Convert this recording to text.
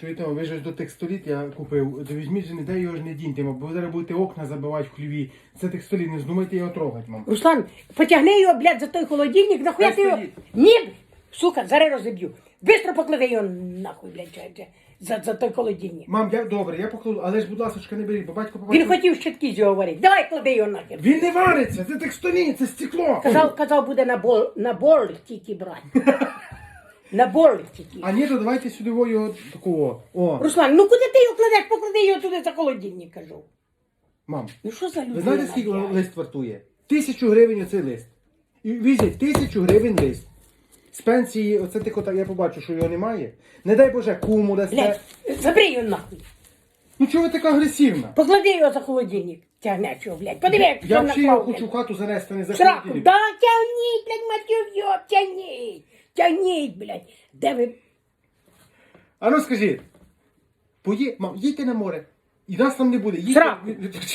Чуєте, ви ж до тих століт я купив. То візьміть не дай його ж не діньте, бо ви зараз будете окна забивати в хліві. Це тих століт, не здумайте його трогати, мам. Руслан, потягни його, блядь, за той холодильник, нахуя ти його. стоїть. Ні, сука, зараз розіб'ю. Бистро поклади його нахуй, блядь, чай, чай, за, за той холодильник. Мам, я добре, я покладу, але ж, будь ласка, не беріть, бо батько побачив. Він хотів щитки з його варити. Давай клади його нахер. Він не вариться, це тих століт, це стекло. Казав, казав, буде на бол, на бол тільки брати. На бол тільки. А ні, то давайте сюди во його такого. О, Руслан, ну куди ти його кладеш? Поклади його туди за холодильник, кажу. мам, Ну що за людина? ви знаєте, скільки блядь? лист вартує? Тисячу гривень оцей лист. І візьміть, тисячу гривень лист. З пенсії, оце тільки так, я побачу, що його немає. Не дай Боже, куму дасте. Блядь, забери його нахуй. Ну чого ви така агресивна? Поклади його за холодильник. Тягнячого, блядь. Подиви, як Я що взагалі його хочу в хату занести, а не за Сраку, холодильник. да тягніть, блядь, матюк, тягніть. Тягніть, блядь. Де ви? А ну скажи, пої... мам, їдьте на море. І нас там не буде. Їдьте...